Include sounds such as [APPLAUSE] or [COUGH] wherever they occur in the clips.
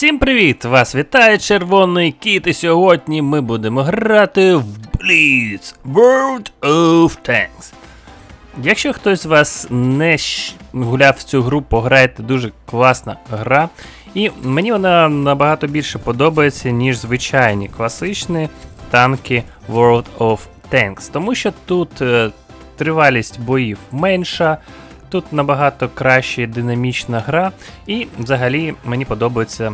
Всім привіт! Вас вітає Червоний Кіт, і сьогодні ми будемо грати в Blitz World of Tanks. Якщо хтось з вас не гуляв в цю гру, пограйте дуже класна гра. І мені вона набагато більше подобається, ніж звичайні класичні танки World of Tanks. Тому що тут е, тривалість боїв менша, тут набагато краще динамічна гра, і взагалі мені подобається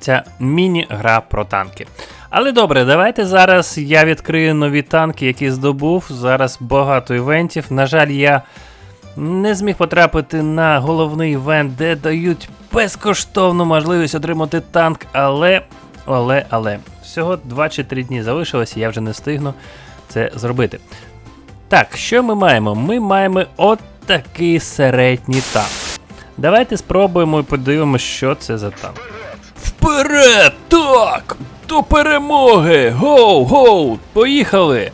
ця міні-гра про танки. Але добре, давайте зараз я відкрию нові танки, які здобув. Зараз багато івентів. На жаль, я не зміг потрапити на головний івент, де дають безкоштовну можливість отримати танк, але. Але, але, всього 2 чи 3 дні залишилось, і я вже не встигну це зробити. Так, що ми маємо? Ми маємо от такий середній танк. Давайте спробуємо і подивимося, що це за танк. Вперед! Так! До перемоги! Гоу, гоу! Поїхали!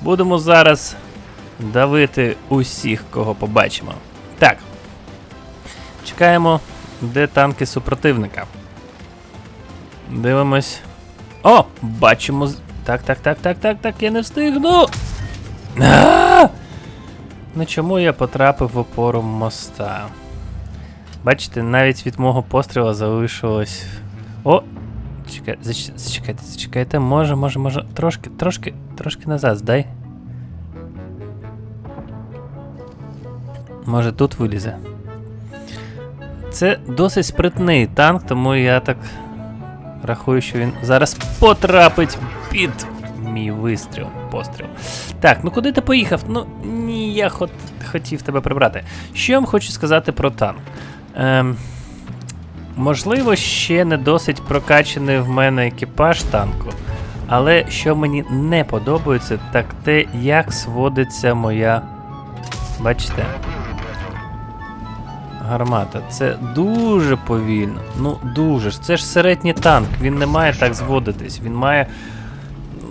Будемо зараз давити усіх, кого побачимо. Так. Чекаємо, де танки супротивника. Дивимось. О! Бачимо. Так, так, так, так, так, так, я не встигну. А! Ну чому я потрапив в опору моста? Бачите, навіть від мого постріла залишилось. О! Чекай, зачекайте, зачекайте, може, може, може. Трошки, трошки, трошки назад здай. Може тут вилізе. Це досить спритний танк, тому я так рахую, що він зараз потрапить під мій вистріл, постріл. Так, ну куди ти поїхав? Ну ні, я хот, хотів тебе прибрати. Що я вам хочу сказати про танк? Ем, можливо, ще не досить прокачаний в мене екіпаж танку. Але що мені не подобається, так те, як сводиться моя. Бачите? Гармата. Це дуже повільно. Ну, дуже ж. Це ж середній танк, він не має так зводитись. Він має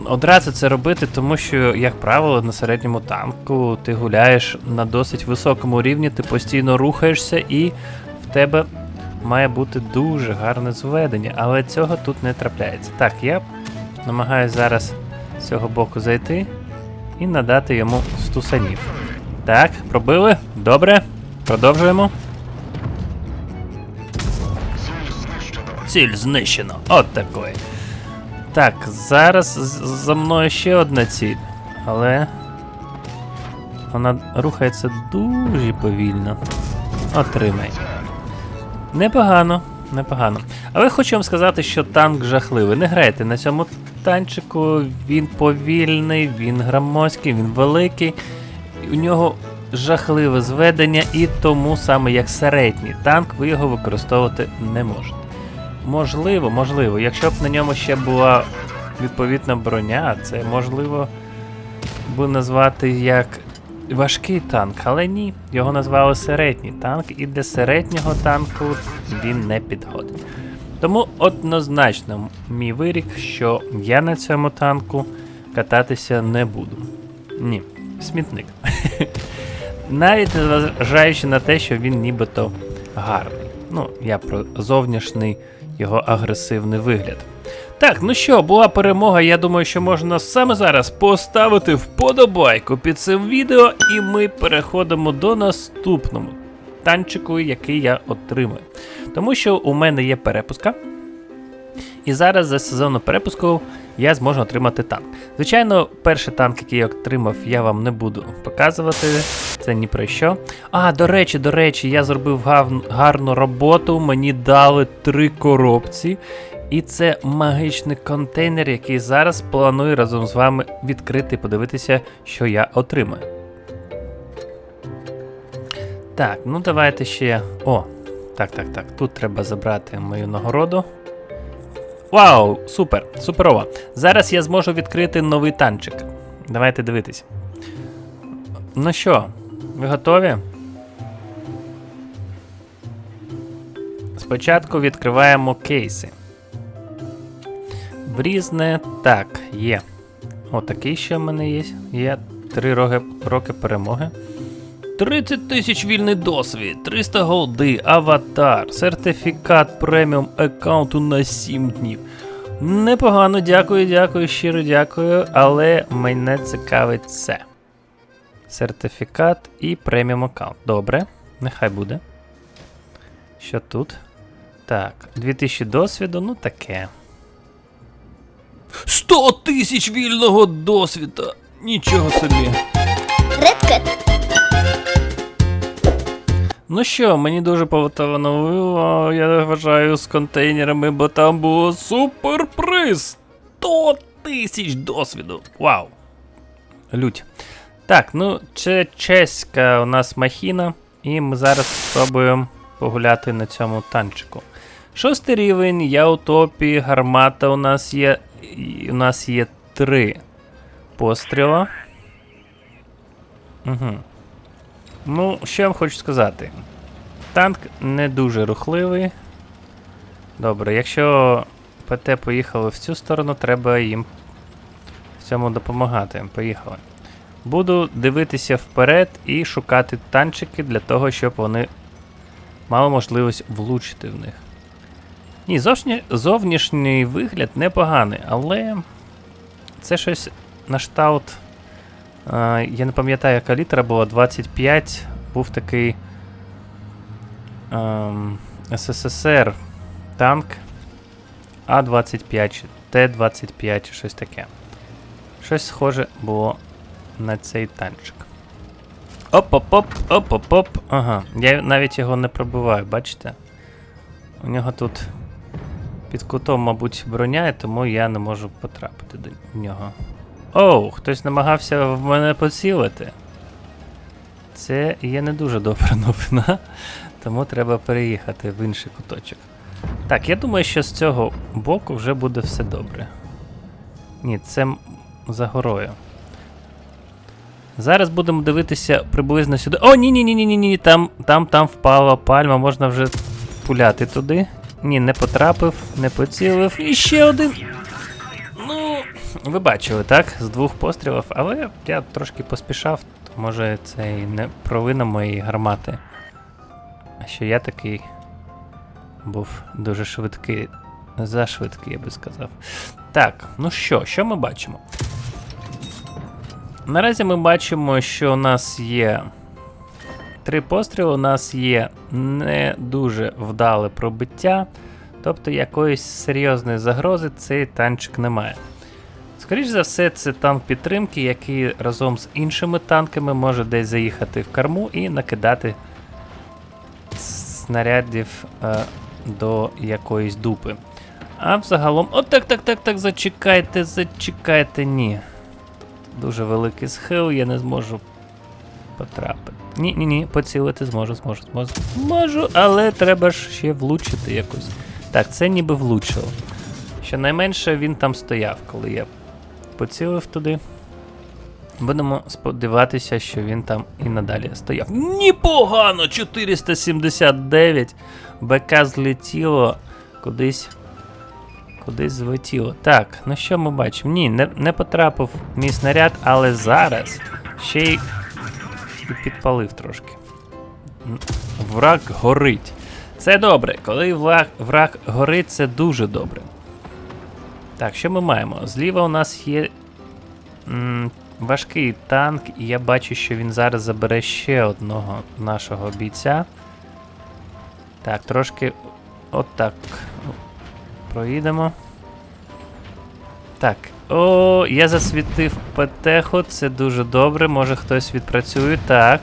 одразу це робити, тому що, як правило, на середньому танку ти гуляєш на досить високому рівні, ти постійно рухаєшся і в тебе має бути дуже гарне зведення, але цього тут не трапляється. Так, я намагаюся зараз з цього боку зайти і надати йому стусанів. Так, пробили. Добре. Продовжуємо. Ціль знищено. От такої. Так, зараз за мною ще одна ціль. Але. Вона рухається дуже повільно. Отримай. Непогано, непогано. Але хочу вам сказати, що танк жахливий. Не грайте на цьому танчику. Він повільний, він громоздкий, він великий. У нього жахливе зведення, і тому саме як середній танк ви його використовувати не можете. Можливо, можливо, якщо б на ньому ще була відповідна броня, це можливо би назвати як важкий танк, але ні, його назвали середній танк, і для середнього танку він не підходить. Тому однозначно мій вирік, що я на цьому танку кататися не буду. Ні, смітник. [LAUGHS] Навіть незважаючи на те, що він нібито гарний. Ну, я про зовнішній його агресивний вигляд. Так, ну що, була перемога. Я думаю, що можна саме зараз поставити вподобайку під цим відео, і ми переходимо до наступного танчику, який я отримаю. Тому що у мене є перепуска. І зараз за сезонну перепуску я зможу отримати танк. Звичайно, перший танк, який я отримав, я вам не буду показувати. Це ні про що. А, до речі, до речі, я зробив гарну роботу. Мені дали три коробці. І це магічний контейнер, який зараз планую разом з вами відкрити і подивитися, що я отримаю. Так, ну давайте ще. О, так, так, так. Тут треба забрати мою нагороду. Вау, супер, суперово. Зараз я зможу відкрити новий танчик. Давайте дивитись. Ну що, ви готові? Спочатку відкриваємо кейси. В так, є. Отакий ще в мене є. Є три роки, роки перемоги. 30 тисяч вільний досвід, 300 голди, аватар, сертифікат преміум аккаунту на 7 днів. Непогано, дякую, дякую, щиро дякую, але мене цікавить це. Сертифікат і преміум аккаунт. Добре, нехай буде. Що тут? Так, 2000 досвіду, ну таке. 100 тисяч вільного досвіду! Нічого собі. Редкет. Ну що, мені дуже повталановило, я вважаю, з контейнерами, бо там було суперприз! 100 тисяч досвіду! Вау! Лють. Так, ну, це чеська у нас махіна, і ми зараз спробуємо погуляти на цьому танчику. Шостий рівень, я у топі, гармата у нас є. У нас є три постріла. Угу. Ну, що я вам хочу сказати. Танк не дуже рухливий. Добре, якщо ПТ поїхали в цю сторону, треба їм в цьому допомагати. Поїхали. Буду дивитися вперед і шукати танчики для того, щоб вони мали можливість влучити в них. Ні, зовні... зовнішній вигляд непоганий, але це щось на штаут. Я не пам'ятаю, яка літера була 25. Був такий ем, СССР танк А-25 чи Т-25 чи щось таке. Щось схоже було на цей танчик. Оп-оп-оп, оп-оп-оп. Ага. Я навіть його не пробиваю, бачите? У нього тут під кутом, мабуть, броня, тому я не можу потрапити до нього. Оу, хтось намагався в мене поцілити. Це є не дуже добра [LAUGHS] новина, тому треба переїхати в інший куточок. Так, я думаю, що з цього боку вже буде все добре. Ні, це за горою. Зараз будемо дивитися приблизно сюди. О, ні, ні, ні, ні, ні, ні, там, там, там впала пальма, можна вже пуляти туди. Ні, не потрапив, не поцілив. І ще один. Ви бачили, так? З двох пострілів, але я трошки поспішав, то може це і не провина моєї гармати. А що я такий був дуже швидкий. Зашвидкий, я би сказав. Так, ну що, що ми бачимо? Наразі ми бачимо, що у нас є три постріли, у нас є не дуже вдале пробиття, тобто якоїсь серйозної загрози цей танчик не має. Скоріше за все, це танк підтримки, який разом з іншими танками може десь заїхати в корму і накидати снарядів е, до якоїсь дупи. А взагалом. О, так, так, так, так, зачекайте, зачекайте, ні. Тут дуже великий схил, я не зможу потрапити. Ні, ні, ні, поцілити зможу, зможу, зможу. Можу, але треба ж ще влучити якось. Так, це ніби влучило. Щонайменше він там стояв, коли я поцілив туди. Будемо сподіватися, що він там і надалі стояв. Непогано! 479. БК злетіло кудись. Кудись злетіло. Так, ну що ми бачимо? Ні, не, не потрапив мій снаряд, але зараз ще й підпалив трошки. Враг горить. Це добре. Коли враг, враг горить, це дуже добре. Так, що ми маємо? Зліва у нас є м, важкий танк, і я бачу, що він зараз забере ще одного нашого бійця. Так, трошки отак. Проїдемо. Так. О, я засвітив петеху, це дуже добре. Може хтось відпрацює. Так.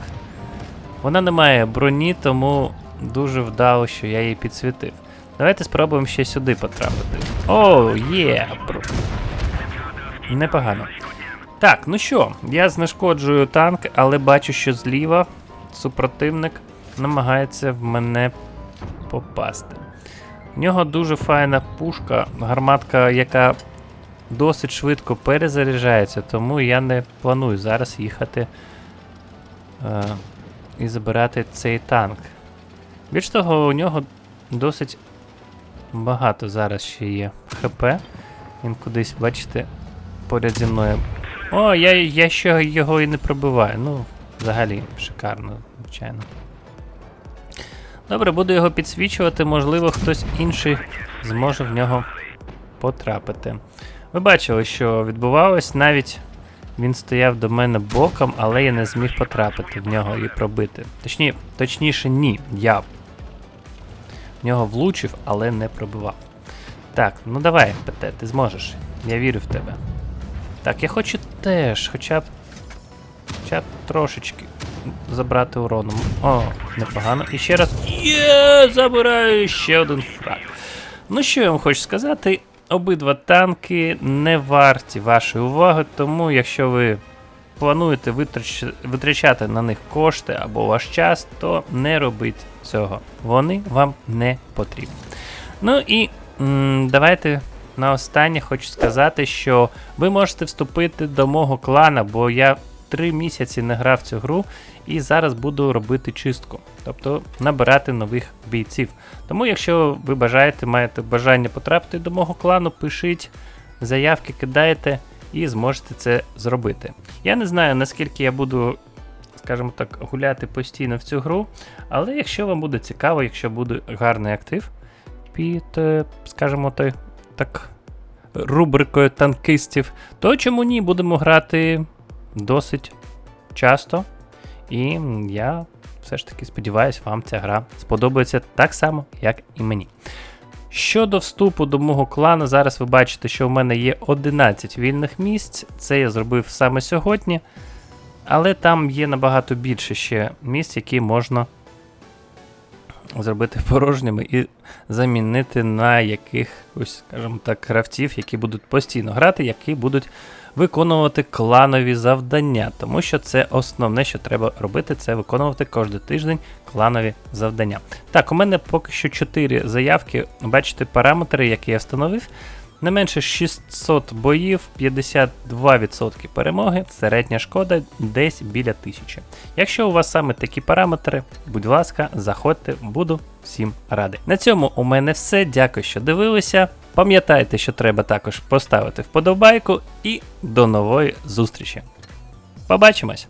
Вона не має броні, тому дуже вдало, що я її підсвітив. Давайте спробуємо ще сюди потрапити. О, є! Непогано. Так, ну що, я знешкоджую танк, але бачу, що зліва супротивник намагається в мене попасти. У нього дуже файна пушка, гарматка, яка досить швидко перезаряджається, тому я не планую зараз їхати е, і забирати цей танк. Більш того, у нього досить багато зараз ще є ХП. Він кудись, бачите, поряд зі мною. О, я, я ще його і не пробиваю. Ну, взагалі шикарно, звичайно. Добре, буду його підсвічувати, можливо, хтось інший зможе в нього потрапити. Ви бачили, що відбувалось, навіть він стояв до мене боком, але я не зміг потрапити в нього і пробити. Точні, точніше, ні, я в нього влучив, але не пробивав. Так, ну давай, ПТ, ти зможеш. Я вірю в тебе. Так, я хочу теж, хоча б. Хоча б трошечки забрати урону. О, непогано. І ще раз. Є! Забираю ще один фраг. Ну що я вам хочу сказати? Обидва танки не варті вашої уваги, тому якщо ви плануєте витрач... витрачати на них кошти або ваш час, то не робіть цього. Вони вам не потрібні. Ну і давайте на останнє хочу сказати, що ви можете вступити до мого клана, бо я три місяці не грав цю гру і зараз буду робити чистку, тобто набирати нових бійців. Тому, якщо ви бажаєте, маєте бажання потрапити до мого клану, пишіть заявки, кидайте і зможете це зробити. Я не знаю, наскільки я буду, скажімо так, гуляти постійно в цю гру, але якщо вам буде цікаво, якщо буде гарний актив під, е, скажімо так, так, рубрикою танкистів, то чому ні, будемо грати досить часто. І я все ж таки сподіваюся, вам ця гра сподобається так само, як і мені. Щодо вступу до мого клану, зараз ви бачите, що в мене є 11 вільних місць. Це я зробив саме сьогодні. Але там є набагато більше ще місць, які можна зробити порожніми і замінити на якихось, скажімо так, гравців, які будуть постійно грати, які будуть виконувати кланові завдання. Тому що це основне, що треба робити, це виконувати кожен тиждень кланові завдання. Так, у мене поки що 4 заявки. Бачите параметри, які я встановив. Не менше 600 боїв, 52% перемоги, середня шкода десь біля 1000. Якщо у вас саме такі параметри, будь ласка, заходьте, буду всім радий. На цьому у мене все. Дякую, що дивилися. Пам'ятайте, що треба також поставити вподобайку і до нової зустрічі. Побачимось!